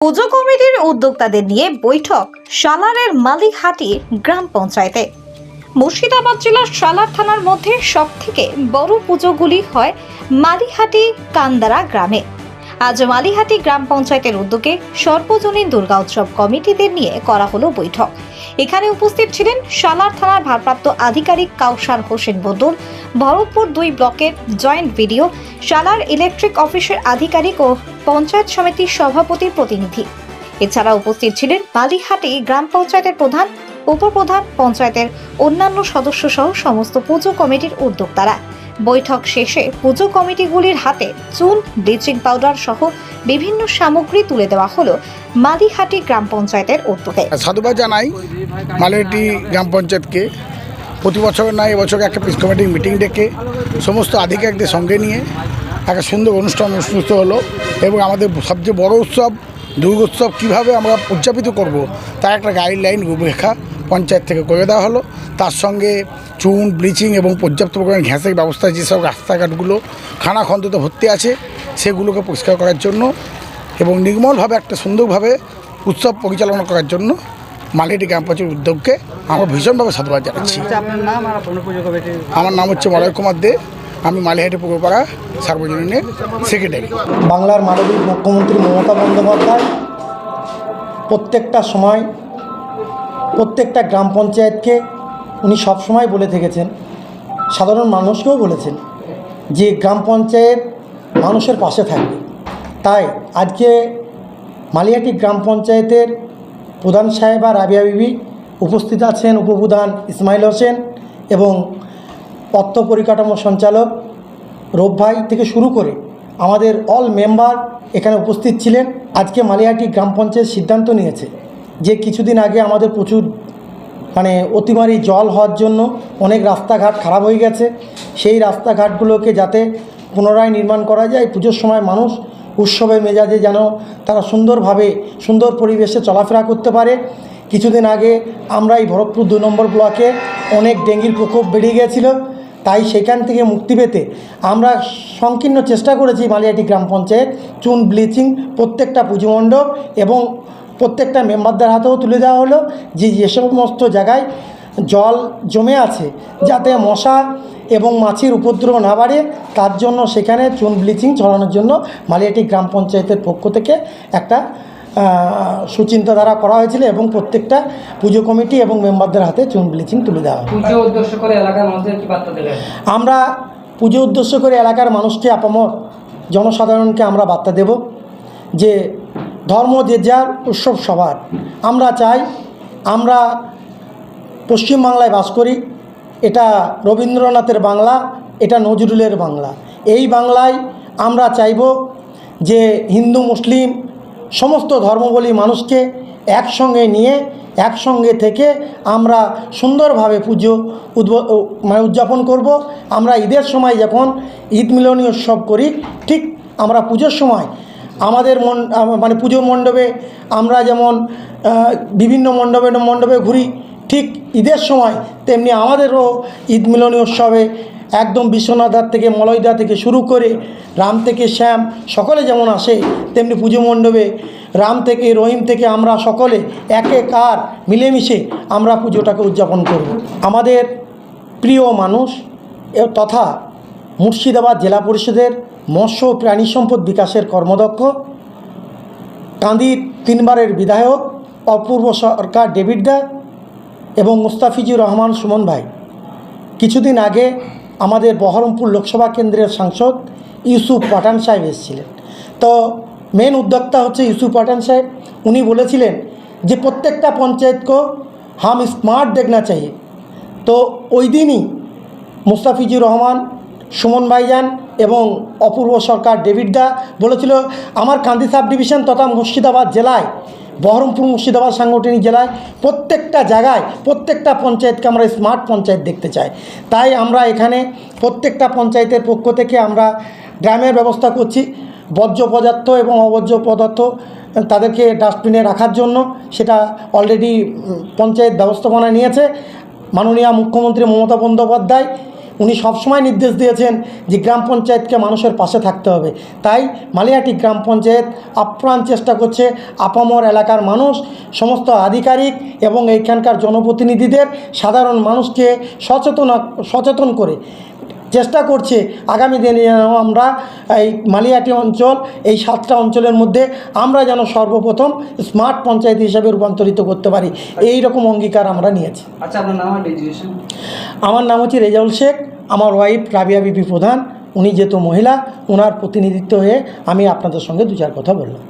পুজো কমিটির উদ্যোক্তাদের নিয়ে বৈঠক সালারের মালিহাটি গ্রাম পঞ্চায়েতে। মুর্শিদাবাদ জেলার সালার থানার মধ্যে সবথেকে বড় পুজোগুলি হয় মালিহাটি কান্দারা গ্রামে। আজ মালিহাটি গ্রাম পঞ্চায়েতের উদ্যোগে সর্বজনীন দুর্গা উৎসব কমিটিদের নিয়ে করা হলো বৈঠক। এখানে উপস্থিত ছিলেন সালার থানার ভারপ্রাপ্ত আধিকারিক কাউসার হোসেন বদুল, ভরতপুর দুই ব্লকের জয়েন্ট ভিডিও, সালার ইলেকট্রিক অফিসের আধিকারিক ও পঞ্চায়েত সমিতির সভাপতির প্রতিনিধি। এছাড়া উপস্থিত ছিলেন বালিহাটি গ্রাম পঞ্চায়েতের প্রধান, উপপ্রধান পঞ্চায়েতের অন্যান্য সদস্য সহ সমস্ত পুজো কমিটির উদ্যোক্তারা। বৈঠক শেষে পুজো কমিটিগুলির হাতে চুন, ব্লিচিং পাউডার সহ বিভিন্ন সামগ্রী তুলে দেওয়া হলো মালিহাটি গ্রাম পঞ্চায়েতের উদ্যোগে। সাধুবাদ জানাই মালিহাটি গ্রাম পঞ্চায়েতকে। প্রতি বছর না এবছর একটা পিস কমিটির মিটিং ডেকে সমস্ত আধিকারিকদের সঙ্গে নিয়ে একটা সুন্দর অনুষ্ঠান অনুষ্ঠিত হলো এবং আমাদের সবচেয়ে বড় উৎসব, দুর্গোৎসব কীভাবে আমরা উদযাপিত করব, তার একটা গাইডলাইন রূপরেখা পঞ্চায়েত থেকে করে দেওয়া হলো। তার সঙ্গে চুন ব্লিচিং এবং পর্যাপ্ত পরিমাণ ঘ্যাসের ব্যবস্থা যেসব রাস্তাঘাটগুলো খানাখন্দতে ভর্তি আছে সেগুলোকে পরিষ্কার করার জন্য এবং নির্মলভাবে একটা সুন্দরভাবে উৎসব পরিচালনা করার জন্য মালিহাটি গ্রাম পঞ্চায়েত উদ্যোগকে আমরা ভীষণভাবে সাধুবাদ জানাচ্ছি। কমিটির আমার নাম হচ্ছে মলয় কুমার দে। আমি মালিহাটি পৌরপাড়া সার্বজনীনের সেক্রেটারি বাংলার মানবিক মুখ্যমন্ত্রী মমতা বন্দ্যোপাধ্যায় প্রত্যেকটা সময় প্রত্যেকটা গ্রাম পঞ্চায়েতকে উনি সবসময় বলে থেকেছেন, সাধারণ মানুষকেও বলেছেন যে গ্রাম পঞ্চায়েত মানুষের পাশে থাকবে। তাই আজকে মালিয়াটি গ্রাম পঞ্চায়েতের প্রধান সাহেবা রাবিয়া বিবি উপস্থিত আছেন উপপ্রধান ইসমাইল হোসেন এবং অর্থ পরিকাঠামো সঞ্চালক রূপ ভাই থেকে শুরু করে আমাদের অল মেম্বার এখানে উপস্থিত ছিলেন। আজকে মালিয়াটি গ্রাম পঞ্চায়েত সিদ্ধান্ত নিয়েছে। যে কিছুদিন আগে আমাদের প্রচুর মানে অতিমারি জল হওয়ার জন্য অনেক রাস্তাঘাট খারাপ হয়ে গেছে। সেই রাস্তাঘাটগুলোকে যাতে পুনরায় নির্মাণ করা যায়, পুজোর সময় মানুষ উৎসবের মেজাজে যেন তারা সুন্দরভাবে, সুন্দর পরিবেশে চলাফেরা করতে পারে। কিছুদিন আগে আমরা এই ভরতপুর দুই নম্বর ব্লকে অনেক ডেঙ্গির প্রকোপ বেড়ে গিয়েছিল তাই সেখান থেকে মুক্তি পেতে আমরা সংকীর্ণ চেষ্টা করেছি মালিয়াটি গ্রাম পঞ্চায়েত, চুন ব্লিচিং প্রত্যেকটা পুজো মণ্ডপ এবং প্রত্যেকটা মেম্বারদের হাতেও তুলে দেওয়া হলো যে যে সমস্ত জায়গায় জল জমে আছে যাতে মশা এবং মাছির উপদ্রব না বাড়ে তার জন্য সেখানে চুন ব্লিচিং ছড়ানোর জন্য মালিয়াটি গ্রাম পঞ্চায়েতের পক্ষ থেকে একটা আহ, সুচিন্তাধারা করা হয়েছিল এবং প্রত্যেকটা পুজো কমিটি এবং মেম্বারদের হাতে চুন ব্লিচিং তুলে দেওয়া হয়। পুজো উদ্দেশ্য করে এলাকার মানুষদের কি বার্তা দেবেন? আমরা পুজো উদ্দেশ্য করে এলাকার মানুষকে আপামর জনসাধারণকে আমরা বার্তা দেব যে ধর্ম যে যার উৎসব সবার আমরা চাই, আমরা পশ্চিমবাংলায় বাস করি, এটা রবীন্দ্রনাথের বাংলা, এটা নজরুলের বাংলা। এই বাংলায় আমরা চাইব যে হিন্দু, মুসলিম সমস্ত ধর্মবলী মানুষকে একসঙ্গে নিয়ে, একসঙ্গে থেকে আমরা সুন্দরভাবে পুজো উদ্ব মানে উদযাপন করব। আমরা ঈদের সময় যখন ঈদ মিলনী উৎসব করি, ঠিক আমরা পুজোর সময় আমাদের মন মানে পুজো মণ্ডপে আমরা যেমন বিভিন্ন মণ্ডপে মণ্ডপে ঘুরি, ঠিক ঈদের সময় তেমনি আমাদেরও ঈদ মিলনী উৎসবে একদম বিশ্বনাথার থেকে, মলয়দা থেকে শুরু করে রাম থেকে শ্যাম, সকলে যেমন আসে, তেমনি পুজো মণ্ডপে রাম থেকে, রহিম থেকে আমরা সকলে একে কার মিলেমিশে আমরা পুজোটাকে উদযাপন করব। আমাদের প্রিয় মানুষ তথা মুর্শিদাবাদ জেলা পরিষদের মৎস্য ও প্রাণী সম্পদ বিকাশের কর্মদক্ষ। কান্দির তিনবারের বিধায়ক, অপূর্ব সরকার ডেভিড দা এবং মুস্তাফিজুর রহমান সুমন ভাই। কিছুদিন আগে আমাদের বহরমপুর লোকসভা কেন্দ্রের সাংসদ ইউসুফ পাঠান সাহেব এসেছিলেন। তো মেন উদ্যোক্তা হচ্ছে ইউসুফ পাঠান সাহেব। উনি বলেছিলেন যে, প্রত্যেকটা পঞ্চায়েতকে হাম স্মার্ট দেখনা চাই তো ওই দিনই মুস্তাফিজুর রহমান সুমন ভাইজান এবং অপূর্ব সরকার ডেভিড দা বলেছিল, আমার কান্দি সাব ডিভিশন তথা মুর্শিদাবাদ জেলায়, বহরমপুর মুর্শিদাবাদ সাংগঠনিক জেলায় প্রত্যেকটা জায়গায় প্রত্যেকটা পঞ্চায়েতকে আমরা স্মার্ট পঞ্চায়েত দেখতে চাই। তাই আমরা এখানে প্রত্যেকটা পঞ্চায়েতের পক্ষ থেকে আমরা গ্রামের ব্যবস্থা করছি। বর্জ্য পদার্থ এবং অবর্জ্য পদার্থ তাদেরকে ডাস্টবিনে রাখার জন্য সেটা অলরেডি পঞ্চায়েত ব্যবস্থাপনা নিয়েছে। মাননীয় মুখ্যমন্ত্রী মমতা বন্দ্যোপাধ্যায় উনি সবসময় নির্দেশ দিয়েছেন যে গ্রাম পঞ্চায়েতকে মানুষের পাশে থাকতে হবে। তাই মালিয়াটি গ্রাম পঞ্চায়েত আপ্রাণ চেষ্টা করছে আপামর এলাকার মানুষ, সমস্ত আধিকারিক এবং এইখানকার জনপ্রতিনিধিদের সাধারণ মানুষকে সচেতন সচেতন করে। চেষ্টা করছে। আগামী দিনে যেন আমরা এই মালিয়াটি অঞ্চল এই সাতটা অঞ্চলের মধ্যে আমরা যেন সর্বপ্রথম স্মার্ট পঞ্চায়েত হিসাবে রূপান্তরিত করতে পারি। এই রকম অঙ্গীকার আমরা নিয়েছি। আচ্ছা আপনার নাম আমার নাম হচ্ছে রেজাউল শেখ। আমার ওয়াইফ রাবিয়া বিবি প্রধান। উনি যেহেতু মহিলা ওনার প্রতিনিধিত্ব হয়ে আমি আপনাদের সঙ্গে দু চার কথা বললাম।